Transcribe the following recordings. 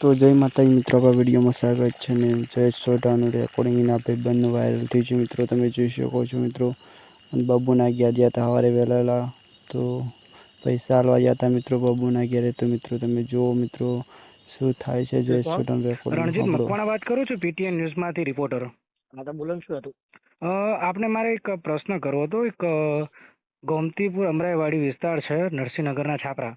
તો જય માતાજી મિત્રો આપણા વિડીયોમાં સ્વાગત છે ને જય સોઢાનું રેકોર્ડિંગના ભાઈ બંધ વાયરલ થયું છે મિત્રો તમે જોઈ શકો છો મિત્રો. અને બાબુના ગયા ગયા હતા સવારે વહેલા તો પૈસા હાલવા ગયા હતા મિત્રો બાબુના ઘેરે. તો મિત્રો તમે જુઓ મિત્રો શું થાય છે જય સોઢાનું રેકોર્ડિંગ રણજીત મકવાણા વાત કરું છું? પીટીએન ન્યૂઝમાંથી રિપોર્ટર હા તો બોલો શું હતું? અ, આપને મારે એક પ્રશ્ન કરવો હતો. એક ગોમતીપુર અમરાઈવાડી વિસ્તાર છે નરસિંહનગરના છાપરા.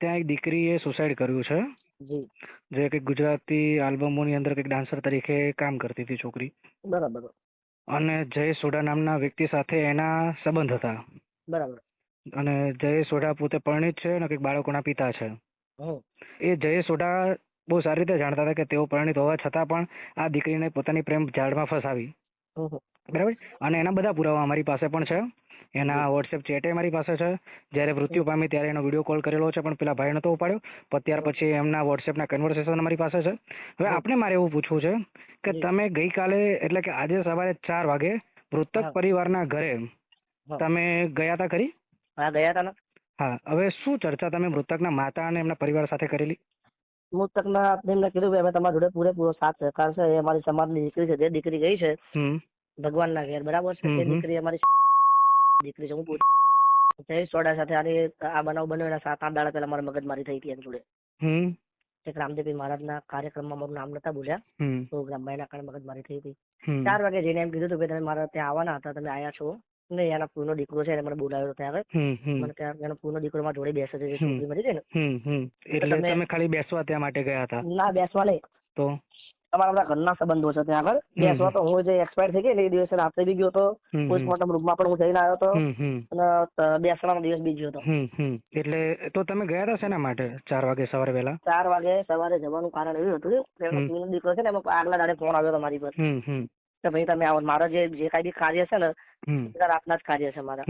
ત્યાં એક દીકરીએ સુસાઇડ કર્યું છે. જી. જે કંઈક ગુજરાતી આલ્બમોની અંદર કંઈક ડાન્સર તરીકે કામ કરતી હતી છોકરી. બરાબર. અને જય સોઢા નામના વ્યક્તિ સાથે એના સંબંધ હતા. બરાબર. અને જય સોઢા પોતે પરિણીત છે અને કંઈક બાળકોના પિતા છે. એ જય સોઢા બહુ સારી રીતે જાણતા હતા કે તેઓ પરિણીત હોવા છતાં પણ આ દીકરીને પોતાની પ્રેમ ઝાડમાં ફસાવી. બરાબર? અને એના બધા પુરાવા અમારી પાસે પણ છે. એના વોટ્સએપ ચેટે મારી પાસે છે. જ્યારે મૃત્યુ પામી ત્યારે એનો વીડિયો કોલ કરેલો છે પણ પેલા ભાઈ નતો ઉપાડ્યો. પણ ત્યાર પછી એમના વોટ્સએપના કન્વર્સેશન મારી પાસે છે. હવે આપણે મારે એવું પૂછવું છે કે. તમે ગઈકાલે એટલે કે આજે સવારે ચાર વાગે મૃતક. પરિવારના ઘરે તમે ગયા હતા ખરી? હા ગયા હતા ને. હા હવે શું ચર્ચા તમે મૃતકના માતા અને એમના પરિવાર સાથે કરેલી? મુસ્તકના આપણે એમને કીધું કે અમે તમારા જોડે પૂરેપૂરો સાથ સહકાર છે. એ અમારી સમાજની દીકરી છે. જે દીકરી ગઈ છે ભગવાન ભગવાનના ઘેર બરાબર છે? તે દીકરી અમારી દીકરી છે હું પૂછ જયેશ સોડા સાથે આની આ બનાવ બન્યો એના સાત આઠ દાડા પહેલા મારા મગજમારી થઈ હતી એની જોડે. એક રામદેવજી મહારાજના કાર્યક્રમમાં મારું નામ નતા બોલ્યા. તો પ્રોગ્રામમાં ના કારણે મગજમારી થઈ હતી. ચાર વાગે જઈને એમ કીધું હતું કે તમે મારા ત્યાં આવવાના હતા તમે આયા છો. નહીં એના પૂનો દીકરો છે એને મને બોલાવ્યો ત્યાં આગળ. મને ત્યાં એનો પૂનો દીકરો મારા જોડે બેસે છે છોકરી છે ને. એટલે તમે- તમે ખાલી બેસવા ત્યાં માટે ગયા હતા. ના બેસવા નહીં. તો? તમારા બધા ઘરના સંબંધો છે ત્યાં આગળ. બેસવા તો હું જે એક્સપાયર થઈ ગઈ ને એ દિવસે રાત્રે બી ગયો હતો. પોસ્ટમોર્ટમ રૂમમાં પણ હું જઈને આવ્યો હતો. અને બેસવાનો દિવસ બી ગયો હતો. એટલે તો તમે ગયા હતા શેના માટે? ચાર વાગે સવારે વહેલા? ચાર વાગે સવારે જવાનું કારણ એવું હતું. કે દીકરો છે ને એમાં આગલા દાડે ફોન આવ્યો હતો મારી પર કે ભાઈ તમે આવો. મારો જે જે કાંઈ બી કાર્ય છે ને એ રાતના જ કાર્ય છે મારા.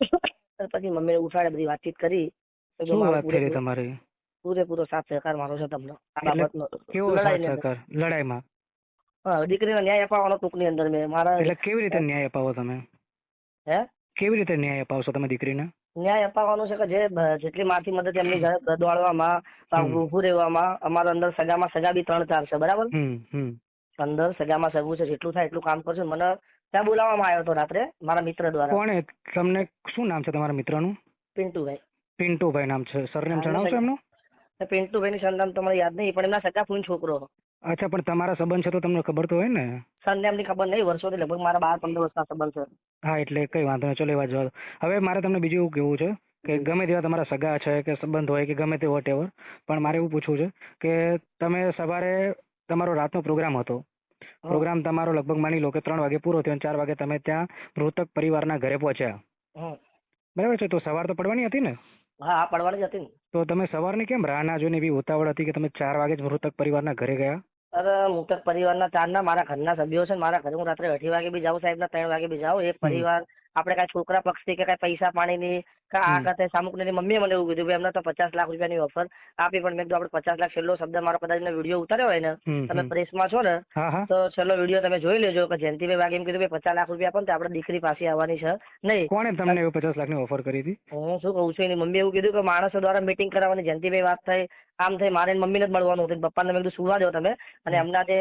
પછી મમ્મીને ઉઠાડે બધી વાતચીત કરી. શું વાત કરી તમારી? પૂરેપૂરો સાથ સહકાર મારો છે તમને. આ બાબતનો કેવો સાથ સહકાર? લડાઈમાં? હા દીકરીને ન્યાય અપાવવાનો ટૂંકની અંદર મેં. મારા એટલે કેવી રીતે ન્યાય અપાવો તમે? હે? કેવી રીતે ન્યાય અપાવશો તમે દીકરીને? ન્યાય અપાવવાનો છે કે જે જેટલી માથી મદદ એમની ઘરે દોડવામાં ઉભું રહેવામાં અમારા અંદર સગામાં સગા બી ત્રણ ચાર છે બરાબર? અંદર સગામાં સગવું છે જેટલું થાય એટલું કામ કરશું મને ત્યાં બોલાવવામાં આવ્યો હતો રાત્રે મારા મિત્ર દ્વારા. કોણે તમને શું નામ છે તમારા મિત્રનું? પિન્ટુભાઈ. પિન્ટુભાઈ નામ છે. સરનેમ જણાવશો એમનું? પિન્ટુભાઈની સંતાન તો મને યાદ નહીં પણ એમના સગા ફૂન છોકરો. અચ્છા પણ તમારા સંબંધ છે તો તમને ખબર તો હોય ને? સંતાનની ખબર નહીં વર્ષોથી લગભગ મારા બાર પંદર વર્ષના સંબંધ છે. હા એટલે કઈ વાંધો નહીં ચલો એ વાત જવા હવે મારે તમને બીજું એવું કેવું છે કે ગમે તેવા તમારા સગા છે કે સંબંધ હોય કે ગમે તે વોટ પણ મારે એવું પૂછવું છે કે તમે સવારે તમારો રાતનો પ્રોગ્રામ હતો. પ્રોગ્રામ તમારો લગભગ માની લો કે ત્રણ વાગે પૂરો થયો અને ચાર વાગે તમે ત્યાં મૃતક પરિવારના ઘરે પહોંચ્યા. બરાબર છે? તો સવાર તો પડવાની હતી ને? હા હા પડવાની જ હતી ને. તો તમે સવારની કેમ રાહ ના જોઈને એવી ઉતાવળ હતી કે તમે ચાર વાગે જ મૃતક પરિવારના ઘરે ગયા? અરે મૃતક પરિવારના ચારના મારા ઘરના સભ્યો છે ને મારા ઘરે હું રાત્રે અઢી વાગે બી જાઉં સાહેબના ત્રણ વાગે બી જાઉં. એક પરિવાર આપણે કાંઈ છોકરા પક્ષથી કે કાંઈ પૈસા પાણીની કે આ. કાતે સામુકની મમ્મીએ મને એવું કીધું ભાઈ એમને તો પચાસ લાખ રૂપિયાની ઓફર આપી પણ મેં કીધું આપણે પચાસ લાખ છેલ્લો શબ્દ મારો કદાચ વીડિયો ઉતાર્યો હોય ને તમે. પ્રેસમાં છો ને તો છેલ્લો વીડિયો તમે જોઈ લેજો. કે જયંતિભાઈ વાઘ એમ કીધું ભાઈ પચાસ લાખ રૂપિયા પણ ને આપણે દીકરી પાસે આવવાની છે. નહીં. કોણે તમને એવું પચાસ લાખની ઓફર કરી હતી? હું શું કહું છું એની મમ્મી એવું કીધું કે માણસો દ્વારા મીટિંગ કરાવવાની જયંતિભાઈ વાત થઈ. આમ થઈ મારે મમ્મી મમ્મીને જ મળવાનું હતું. પપ્પાને મેં કીધું સુવા દો તમે. અને એમના જે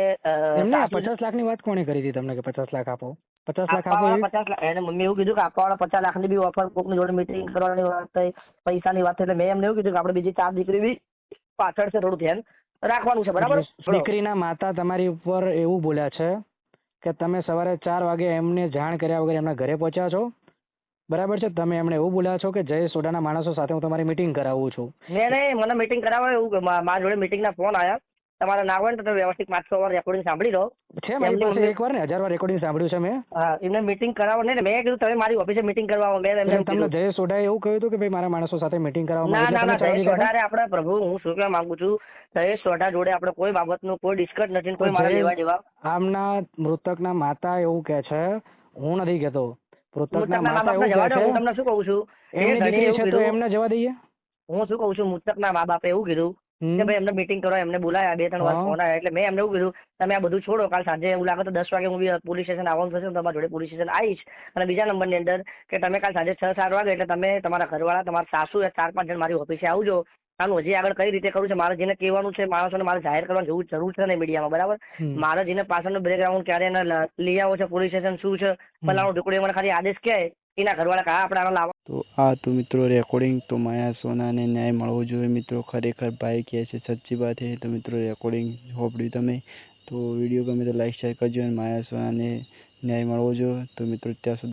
પચાસ લાખની વાત કોણે કરી હતી તમને કે પચાસ લાખ આપો? પચાસ લાખ આપો પચાસ લાખ. એને મમ્મી એવું કીધું કે આપવાવાળા પચાસ લાખની બી ઓફર કોકની જોડે મીટિંગ કરવાની વાત થઈ પૈસાની વાત થઈ. એટલે મેં એમને એવું કીધું કે આપણે બીજી ચાર દીકરી બી પાછળ છે થોડું ધ્યાન રાખવાનું છે બરાબર? દીકરીના માતા તમારી ઉપર એવું બોલ્યા છે કે તમે સવારે ચાર વાગે એમને જાણ કર્યા વગર એમના ઘરે પહોંચ્યા છો. બરાબર છે? તમે એમને એવું બોલ્યા છો કે જય સોડાના માણસો સાથે હું તમારી મીટિંગ કરાવું છું. નહીં મને મીટિંગ કરાવવા એવું મા- મારા જોડે મીટિંગના ફોન આવ્યા તમારે ના હોય ને તો તમે વ્યવસ્થિત પાંચસો વાર રેકોર્ડિંગ સાંભળી લો. છે મારી પાસે મમ્મી- એક વાર ને હજાર વાર રેકોર્ડિંગ સાંભળ્યું છે મેં. હા એમને મીટિંગ કરાવો ને. મેં કીધું તમે મારી ઓફિસે મીટિંગ કરવા આવો મેં એમને તમને કીધું. જય સોડાએ એવું કહ્યું હતું કે ભાઈ મારા માણસો સાથે મીટિંગ કરાવવા ના ના ના જયેશ સોઢારે આપણે પ્રભુ હું શું કહેવા માંગુ છું? જયેશ સોઢા જોડે આપણે કોઈ બાબતનું કોઈ ડિસ્કસ નથી કોઈ મારા જયેશ- લેવા દેવા આમના મૃતકના માતા એવું કે છે હું નથી કહેતો. મૃતકના માતા એવું કહે છે હું તમને શું કહું છું? એમની જવા દઈએ? હું શું કહું છું? મૃતકના મા બાપે એવું કીધું. કે ભાઈ એમને મીટિંગ કરો એમને બોલાયા બે ત્રણ વાર ફોન આવ્યા એટલે મેં એમને એવું કીધું તમે આ બધું છોડો કાલ સાંજે એવું લાગે તો દસ વાગે હું બી પોલીસ સ્ટેશન આવવાનું થશે ને તમારા જોડે પોલીસ સ્ટેશન આવીશ. અને બીજા નંબરની અંદર કે તમે કાલ સાંજે છ સાત વાગે એટલે તમે તમારા ઘરવાળા તમારા સાસુ ચાર પાંચ જણ મારી ઓફિસે આવજો. આનું હજી આગળ કઈ રીતે કરવું છે મારે જેને કહેવાનું છે માણસોને મારે જાહેર કરવાની જેવું જરૂર છે ને મીડિયામાં બરાબર. મારે જેને પાછળનો બ્રેકગ્રાઉન્ડ ક્યારે એને લઈ આવો છે પોલીસ સ્ટેશન શું છે ફલાણું ઢીકડું મને ખાલી આદેશ કહે એના ઘરવાળા કહે આપણા લાવો. તો આ તો મિત્રો રેકોર્ડિંગ તો માયા સોનાને ન્યાય મળવો જોઈએ મિત્રો. ખરેખર ભાઈ કહે છે, સચ્ચી વાત છે. તો મિત્રો રેકોર્ડિંગ હોપડ્યું તમે. તો વીડિયો ગમે તો લાઈક શેર કરજો અને માયા સોનાને ન્યાય મળવો જોઈએ. તો મિત્રો ત્યાં સુધી